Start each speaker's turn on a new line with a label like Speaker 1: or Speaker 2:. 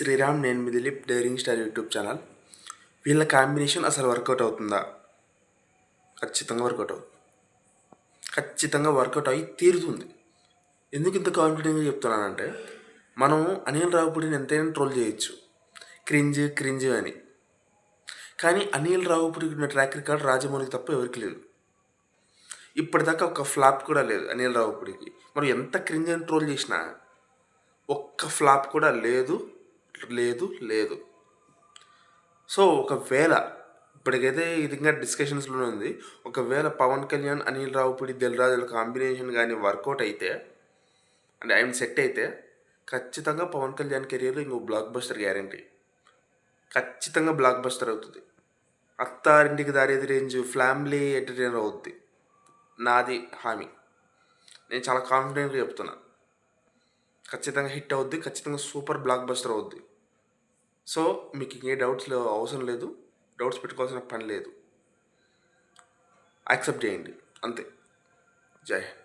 Speaker 1: శ్రీరామ్ నేను మీ Dileep daring star YouTube channel. వీళ్ళ combination అసలు వర్కౌట్ అవుతుందా? ఖచ్చితంగా వర్కౌట్ అవుతుంది. ఖచ్చితంగా వర్కౌట్ అయ్యి తీరుతుంది. ఎందుకు ఇంత కాన్ఫిడెంట్గా చెప్తున్నానంటే మనం అనిల్ రావుపూడిని ఎంతైనా ట్రోల్ చేయొచ్చు. క్రింజ్ క్రింజ్ అని. కానీ అనిల్ రావుపూడికి ఉన్న ట్రాక్ రికార్డ్ రాజమౌళికి తప్ప ఎవరికి లేదు. ఇప్పటిదాకా ఒక ఫ్లాప్ కూడా లేదు అనిల్ రావుపూడికి. మనం ఎంత క్రింజ్ అని ట్రోల్ చేసినా ఒక్క ఫ్లాప్ కూడా లేదు. లేదు లేదు. సో ఒకవేళ ఇప్పటికైతే ఇది ఇంకా డిస్కషన్స్లోనే ఉంది. ఒకవేళ పవన్ కళ్యాణ్ అనిల్ రావుపూడి దిల్రాజుల కాంబినేషన్ కానీ వర్కౌట్ అయితే అంటే ఆయన సెట్ అయితే ఖచ్చితంగా పవన్ కళ్యాణ్ కెరియర్లో ఇంకో బ్లాక్ బస్టర్ గ్యారంటీ ఖచ్చితంగా బ్లాక్ బస్టర్ అవుతుంది. Attarintiki Daredi range family entertainer అవుద్ది. నాది హామీ. నేను చాలా కాన్ఫిడెంట్గా చెప్తున్నా. ఖచ్చితంగా హిట్ అవుద్ది ఖచ్చితంగా సూపర్ బ్లాక్ బస్టర్ అవుద్ది. సో మీకు ఇంకే డౌట్స్ అవసరం లేదు. డౌట్స్ పెట్టుకోవాల్సిన పని లేదు. యాక్సెప్ట్ చేయండి. అంతే. జై హింద్.